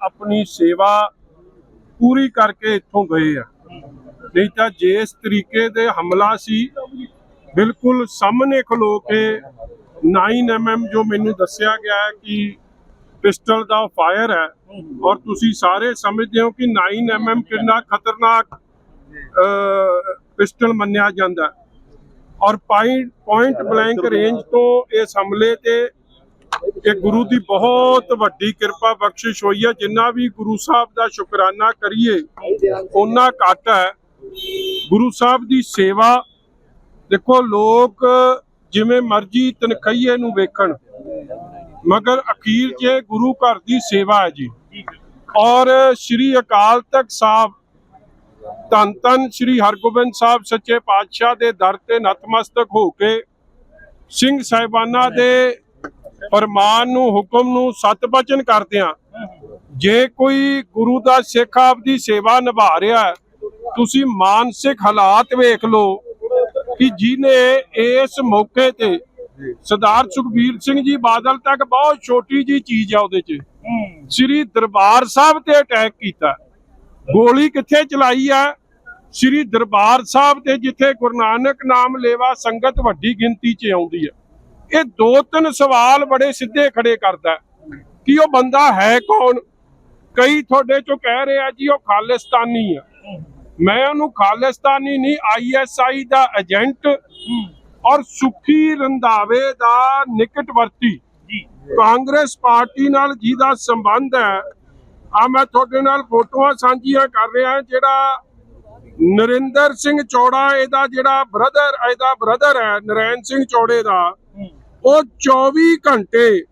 ਆਪਣੀ ਸੇਵਾ ਪੂਰੀ ਕਰਕੇ ਇੱਥੋਂ ਗਏ ਆ। ਨਹੀਂ ਤਾਂ ਜਿਸ ਤਰੀਕੇ ਦੇ ਹਮਲਾ ਸੀ, ਬਿਲਕੁਲ ਸਾਹਮਣੇ ਖਲੋ ਕੇ 9mm ਜੋ ਮੈਨੂੰ ਦੱਸਿਆ ਗਿਆ ਕਿ ਪਿਸਟਲ ਦਾ ਫਾਇਰ ਹੈ ਔਰ ਤੁਸੀਂ ਸਾਰੇ ਸਮਝਦੇ ਹੋ ਕਿ 9mm ਕਿੰਨਾ ਖਤਰਨਾਕ ਪਿਸਟਲ ਮੰਨਿਆ ਜਾਂਦਾ ਔਰ ਪੁਆਇੰਟ ਬਲੈਂਕ ਰੇਂਜ ਤੋਂ ਇਸ ਹਮਲੇ ਤੇ ਇਹ ਗੁਰੂ ਦੀ ਬਹੁਤ ਵੱਡੀ ਕਿਰਪਾ ਬਖਸ਼ਿਸ਼ ਹੋਈ ਹੈ, ਜਿੰਨਾ ਵੀ ਗੁਰੂ ਸਾਹਿਬ ਦਾ ਸ਼ੁਕਰਾਨਾ ਕਰੀਏ ਉਹਨਾਂ ਘੱਟ ਹੈ। ਗੁਰੂ ਸਾਹਿਬ ਦੀ ਸੇਵਾ, ਦੇਖੋ ਲੋਕ ਜਿਵੇਂ ਮਰਜ਼ੀ ਤਨਖਈਏ ਨੂੰ ਵੇਖਣ, ਮਗਰ ਅਖੀਰ 'ਚ ਗੁਰੂ ਘਰ ਦੀ ਸੇਵਾ ਹੈ ਜੀ। ਔਰ ਸ੍ਰੀ ਅਕਾਲ ਤਖਤ ਸਾਹਿਬ, ਧੰਨ ਧੰਨ ਸ੍ਰੀ ਹਰਗੋਬਿੰਦ ਸਾਹਿਬ ਸੱਚੇ ਪਾਤਸ਼ਾਹ ਦੇ ਦਰ ਤੇ ਨਤਮਸਤਕ ਹੋ ਕੇ ਸਿੰਘ ਸਾਹਿਬਾਨਾਂ ਦੇ ਫਰਮਾਨ ਨੂੰ ਹੁਕਮ ਨੂੰ ਸਤ ਬਚਨ ਕਰਦਿਆਂ ਜੇ ਕੋਈ ਗੁਰੂ ਦਾ ਸਿੱਖ ਆਪ ਦੀ ਸੇਵਾ ਨਿਭਾ ਰਿਹਾ ਤੁਸੀਂ ਮਾਨਸਿਕ ਹਾਲਾਤ ਵੇਖ ਲਓ ਕਿ ਜਿਨੇ ਇਸ ਮੌਕੇ ਤੇ ਸਰਦਾਰ ਸੁਖਬੀਰ ਸਿੰਘ ਜੀ ਬਾਦਲ ਤੱਕ ਬਹੁਤ ਛੋਟੀ ਜੀ ਚੀਜ਼ ਆ ਉਹਦੇ 'ਚ। ਸ੍ਰੀ ਦਰਬਾਰ ਸਾਹਿਬ ਤੇ ਅਟੈਕ ਕੀਤਾ। ਗੋਲੀ ਕਿੱਥੇ ਚਲਾਈ ਆ? ਸ੍ਰੀ ਦਰਬਾਰ ਸਾਹਿਬ ਤੇ ਜਿੱਥੇ ਗੁਰੂ ਨਾਨਕ ਨਾਮ ਲੇਵਾ ਸੰਗਤ ਵੱਡੀ ਗਿਣਤੀ 'ਚ ਆਉਂਦੀ ਹੈ ਇਹ ਦੋ ਤਿੰਨ ਸਵਾਲ ਬੜੇ ਸਿੱਧੇ ਖੜੇ ਕਰਦਾ ਕਿ ਉਹ ਬੰਦਾ ਹੈ ਕੌਣ? ਕਈ ਤੁਹਾਡੇ ਚੋਂ ਕਹਿ ਰਹੇ ਆ ਜੀ ਉਹ ਖਾਲਿਸਤਾਨੀ ਆ। ਮੈਂ ਉਹਨੂੰ ਖਾਲਿਸਤਾਨੀ ਨਹੀਂ ਆਈਐਸਆਈ ਦਾ ਏਜੰਟ ਔਰ ਸੁਖੀ ਰੰਧਾਵੇ ਦਾ ਨਿਕਟਵਰਤੀ। ਕਾਂਗਰਸ ਪਾਰਟੀ ਨਾਲ ਜਿਹਦਾ ਸੰਬੰਧ ਹੈ ਆ ਮੈਂ ਤੁਹਾਡੇ ਨਾਲ ਫੋਟੋਆਂ ਸਾਂਝੀਆਂ ਕਰ ਰਿਹਾ ਜਿਹੜਾ ਨਰਿੰਦਰ ਸਿੰਘ ਚੌੜਾ ਇਹਦਾ ਜਿਹੜਾ ਬ੍ਰਦਰ ਇਹਦਾ ਬ੍ਰਦਰ ਹੈ ਨਰੈਣ ਸਿੰਘ ਚੌੜੇ ਦਾ। ਉਹ 24 ਘੰਟੇ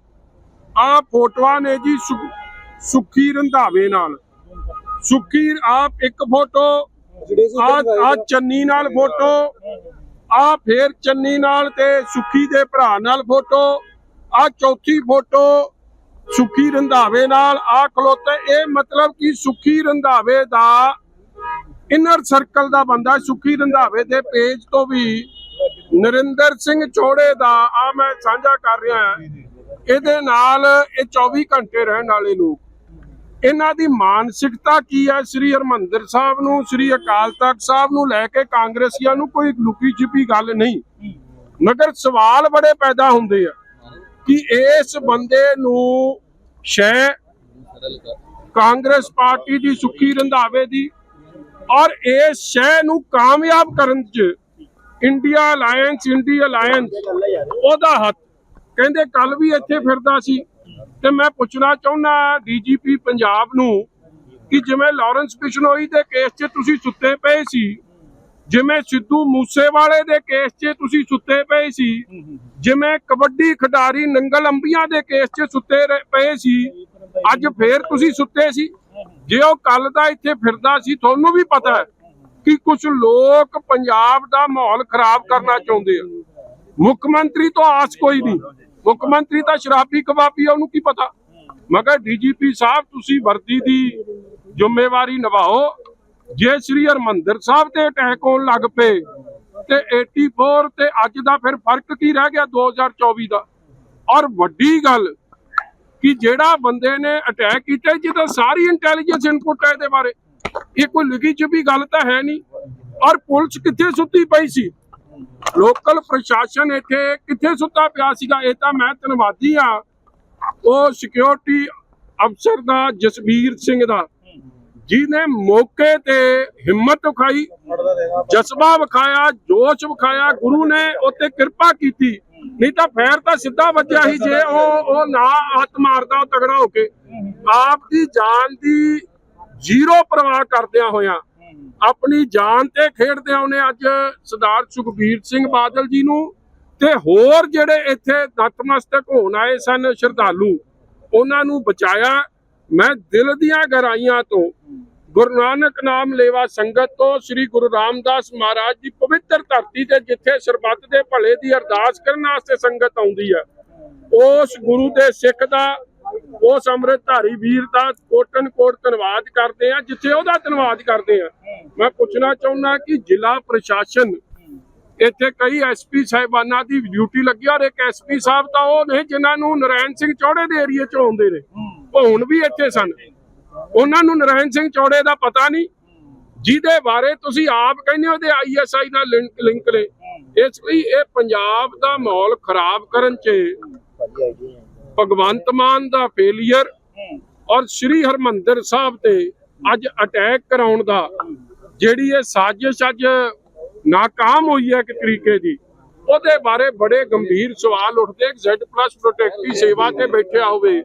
ਆ ਫੋਟੋਆਂ ਨੇ ਜੀ ਸੁਖ- ਰੰਧਾਵੇ ਨਾਲ। ਸੁੱਖੀ ਆਪ ਇੱਕ ਫੋਟੋ, ਆ ਆ ਚੰਨੀ ਨਾਲ ਫੋਟੋ, ਆ ਫੇਰ ਚੰਨੀ ਨਾਲ ਤੇ ਸੁੱਖੀ ਦੇ ਭਰਾ ਨਾਲ ਫੋਟੋ, ਆ ਚੌਥੀ ਫੋਟੋ ਸੁਖੀ ਰੰਧਾਵੇ ਨਾਲ। ਆ ਖਲੋਤੇ, ਇਹ ਮਤਲਬ ਕਿ ਸੁਖੀ ਰੰਧਾਵੇ ਦਾ ਇਨਰ ਸਰਕਲ ਦਾ ਬੰਦਾ ਸੁਖੀ ਰੰਧਾਵੇ ਦੇ ਪੇਜ ਤੋਂ ਵੀ ਨਰਿੰਦਰ ਸਿੰਘ ਚੋੜੇ ਦਾ ਆ ਮੈਂ ਸਾਂਝਾ ਕਰ ਰਿਹਾ ਹਾਂ। ਇਹਦੇ ਨਾਲ ਇਹ 24 ਘੰਟੇ ਰਹਿਣ ਵਾਲੇ ਲੋਕ। ਇਹਨਾਂ ਦੀ ਮਾਨਸਿਕਤਾ ਕੀ ਹੈ? ਸ੍ਰੀ ਹਰਮੰਦਰ ਸਾਹਿਬ ਨੂੰ ਸ੍ਰੀ ਅਕਾਲ ਤਖਤ ਸਾਹਿਬ ਨੂੰ ਲੈ ਕੇ ਕਾਂਗਰਸੀਆਂ ਨੂੰ ਕੋਈ ਲੁਕੀ ਛਿਪੀ ਗੱਲ ਨਹੀਂ। ਮਗਰ ਸਵਾਲ ਬੜੇ ਪੈਦਾ ਹੁੰਦੇ ਆ ਕਿ ਇਸ ਬੰਦੇ ਨੂੰ ਸ਼ੈ ਕਾਂਗਰਸ ਪਾਰਟੀ ਦੀ ਸੁੱਖੀ ਰੰਧਾਵੇ ਦੀ ਔਰ ਇਸ ਸ਼ੈ ਨੂੰ ਕਾਮਯਾਬ ਕਰਨ ਚ ਇੰਡੀਆ ਅਲਾਈਅੰਸ ਇੰਡੀਆ ਅਲਾਈਅੰਸ ਉਹਦਾ ਹੱਥ। ਕਹਿੰਦੇ ਕੱਲ ਵੀ ਇੱਥੇ ਫਿਰਦਾ ਸੀ। ਤੇ ਮੈਂ ਪੁੱਛਣਾ ਚਾਹੁੰਦਾ ਡੀਜੀਪੀ ਪੰਜਾਬ ਨੂੰ ਕਿ ਜਿਵੇਂ ਲਾਰੈਂਸ ਬਿਸ਼ਨੋਈ ਦੇ ਕੇਸ 'ਚ ਤੁਸੀਂ ਸੁੱਤੇ ਪਏ ਸੀ, ਜਿਵੇਂ ਸਿੱਧੂ ਮੂਸੇਵਾਲੇ ਦੇ ਕੇਸ 'ਚ ਤੁਸੀਂ ਸੁੱਤੇ ਪਏ ਸੀ, ਜਿਵੇਂ ਕਬੱਡੀ ਖਿਡਾਰੀ ਨੰਗਲ ਅੰਬੀਆਂ ਦੇ ਕੇਸ 'ਚ ਸੁੱਤੇ ਪਏ ਸੀ, ਅੱਜ ਫੇਰ ਤੁਸੀਂ ਸੁੱਤੇ ਸੀ? ਜੇ ਉਹ ਕੱਲ ਦਾ ਇੱਥੇ ਫਿਰਦਾ ਸੀ, ਤੁਹਾਨੂੰ ਵੀ ਪਤਾ ਹੈ ਕਿ ਕੁਝ ਲੋਕ ਪੰਜਾਬ ਦਾ ਮਾਹੌਲ ਖਰਾਬ ਕਰਨਾ ਚਾਹੁੰਦੇ ਆ। ਮੁੱਖ ਮੰਤਰੀ ਤੋਂ ਆਸ ਕੋਈ ਨਹੀਂ। ਮੁੱਖ ਮੰਤਰੀ ਤਾਂ ਸ਼ਰਾਬੀ ਕਬਾਬੀ ਆ, ਉਹਨੂੰ ਕੀ ਪਤਾ? ਮਗਰ ਡੀਜੀਪੀ ਸਾਹਿਬ, ਤੁਸੀਂ ਵਰਦੀ ਦੀ ਜ਼ਿੰਮੇਵਾਰੀ ਨਿਭਾਓ। ਜੇ ਸ੍ਰੀ ਹਰਮੰਦਰ ਸਾਹਿਬ ਤੇ ਅਟੈਕ ਹੋਣ ਲੱਗ ਪਏ, ਤੇ 84 ਤੇ ਅੱਜ ਦਾ ਫਿਰ ਫ਼ਰਕ ਕੀ ਰਹਿ ਗਿਆ 2024 ਦਾ? ਔਰ ਵੱਡੀ ਗੱਲ ਕਿ ਜਿਹੜਾ ਬੰਦੇ ਨੇ ਅਟੈਕ ਕੀਤਾ, ਜਿਹਦਾ ਸਾਰੀ ਇੰਟੈਲੀਜੈਂਸ ਇਨਪੁਟ ਹੈ ਇਹਦੇ ਬਾਰੇ। ਇਹ ਕੋਈ ਲਿਖੀ ਛੁਪੀ ਗੱਲ ਤਾਂ ਹੈ ਨਹੀਂ। ਔਰ ਪੁਲਿਸ ਕਿੱਥੇ ਸੁੱਤੀ ਪਈ ਸੀ? ਲੋਕਲ ਪ੍ਰਸ਼ਾਸਨ ਇੱਥੇ ਕਿੱਥੇ ਸੁੱਤਾ ਪਿਆ ਸੀਗਾ? ਇਹ ਤਾਂ ਮੈਂ ਧੰਨਵਾਦੀ ਆ ਉਹ ਸਿਕਿਉਰਿਟੀ ਅਫਸਰ ਦਾ ਜਸਵੀਰ ਸਿੰਘ ਦਾ, ਜਿਹਨੇ ਮੌਕੇ ਤੇ ਹਿੰਮਤ ਵਿਖਾਈ, ਜਜ਼ਬਾ ਵਿਖਾਇਆ, ਜੋਸ਼ ਵਿਖਾਇਆ, ਗੁਰੂ ਨੇ ਉੱਤੇ ਕਿਰਪਾ ਕੀਤੀ। ਨਹੀਂ ਤਾਂ ਫੇਰ ਤਾਂ ਸਿੱਧਾ ਵੱਜਿਆ ਹੀ ਜੇ ਉਹ ਉਹ ਨਾ ਹੱਥ ਮਾਰਦਾ, ਤਗੜਾ ਹੋ ਕੇ। ਆਪ ਦੀ ਜਾਨ ਦੀ ਜ਼ੀਰੋ ਪਰਵਾਹ ਕਰਦਿਆਂ ਹੋਇਆਂ ਆਪਣੀ ਜਾਨ ਤੇ ਖੇਡਦਿਆਂ ਉਹਨੇ ਅੱਜ ਸਰਦਾਰ ਸੁਖਬੀਰ ਸਿੰਘ ਬਾਦਲ ਜੀ ਨੂੰ ਤੇ ਹੋਰ ਜਿਹੜੇ ਇੱਥੇ ਨਤਮਸਤਕ ਹੋਣ ਆਏ ਸਨ ਸ਼ਰਧਾਲੂ ਉਹਨਾਂ ਨੂੰ ਬਚਾਇਆ। ਮੈਂ ਦਿਲ ਦੀਆਂ ਗਹਿਰਾਈਆਂ ਤੋਂ ਗੁਰੂ ਨਾਨਕ ਨਾਮ ਲੇਵਾ ਸੰਗਤ ਤੋਂ ਸ੍ਰੀ ਗੁਰੂ ਰਾਮਦਾਸ ਮਹਾਰਾਜ ਦੀ ਪਵਿੱਤਰ ਧਰਤੀ ਤੇ ਜਿੱਥੇ ਸਰਬੱਤ ਦੇ ਭਲੇ ਦੀ ਅਰਦਾਸ ਕਰਨ ਵਾਸਤੇ ਸੰਗਤ ਆਉਂਦੀ ਹੈ। ਉਸ ਗੁਰੂ ਦੇ ਸਿੱਖ ਦਾ ਉਸ ਅੰਮ੍ਰਿਤਧਾਰੀ ਵੀਰ ਦਾ ਕੋਟਨ ਕੋਟ ਧੰਨਵਾਦ ਕਰਦੇ ਆ, ਜਿੱਥੇ ਉਹਦਾ ਧੰਨਵਾਦ ਕਰਦੇ ਆ। ਮੈਂ ਪੁੱਛਣਾ ਚਾਹੁੰਦਾ ਕਿ ਜ਼ਿਲ੍ਹਾ ਪ੍ਰਸ਼ਾਸਨ, ਇੱਥੇ ਕਈ ਐਸਪੀ ਸਾਹਿਬਾਨਾਂ ਦੀ ਡਿਊਟੀ ਲੱਗੀ ਔਰ ਇੱਕ ਐਸਪੀ ਸਾਹਿਬ ਤਾਂ ਉਹ ਨੇ ਜਿਨ੍ਹਾਂ ਨੂੰ ਨਰੈਣ ਸਿੰਘ ਚੌੜੇ ਦੇ ਏਰੀਏ ਚ ਆਉਂਦੇ ਨੇ। ਉਹ ਹੁਣ ਵੀ ਇੱਥੇ ਸਨ। ਉਹਨਾਂ ਨੂੰ ਨਰਾਇਣ ਸਿੰਘ ਚੌੜੇ ਦਾ ਪਤਾ ਨਹੀਂ। ਜਿਹਦੇ ਬਾਰੇ ਤੁਸੀਂ ਆਪ ਕਹਿੰਦੇ ਹੋ ਤੇ ਆਈਐਸਆਈ ਨਾਲ ਲਿੰਕ ਲਿੰਕ ਨੇ। ਇਸ ਲਈ ਇਹ ਪੰਜਾਬ ਦਾ ਮਾਹੌਲ ਖਰਾਬ ਕਰਨ 'ਚ ਭਗਵੰਤ ਮਾਨ ਦਾ ਫੇਲਿਅਰ ਔਰ ਸ੍ਰੀ ਹਰਮੰਦਰ ਸਾਹਿਬ ਤੇ ਅੱਜ ਅਟੈਕ ਕਰਾਉਣ ਦਾ ਜਿਹੜੀ ਇਹ ਸਾਜ਼ਿਸ਼ ਅੱਜ ਨਾਕਾਮ ਹੋਈ ਹੈ ਇੱਕ ਤਰੀਕੇ ਦੀ ਉਹਦੇ ਬਾਰੇ ਬੜੇ ਗੰਭੀਰ ਸਵਾਲ ਉੱਠਦੇ ਜ਼ੈਡ ਪਲੱਸ ਪ੍ਰੋਟੈਕਟੀ ਸੇਵਾ ਤੇ ਬੈਠਿਆ ਹੋਵੇ।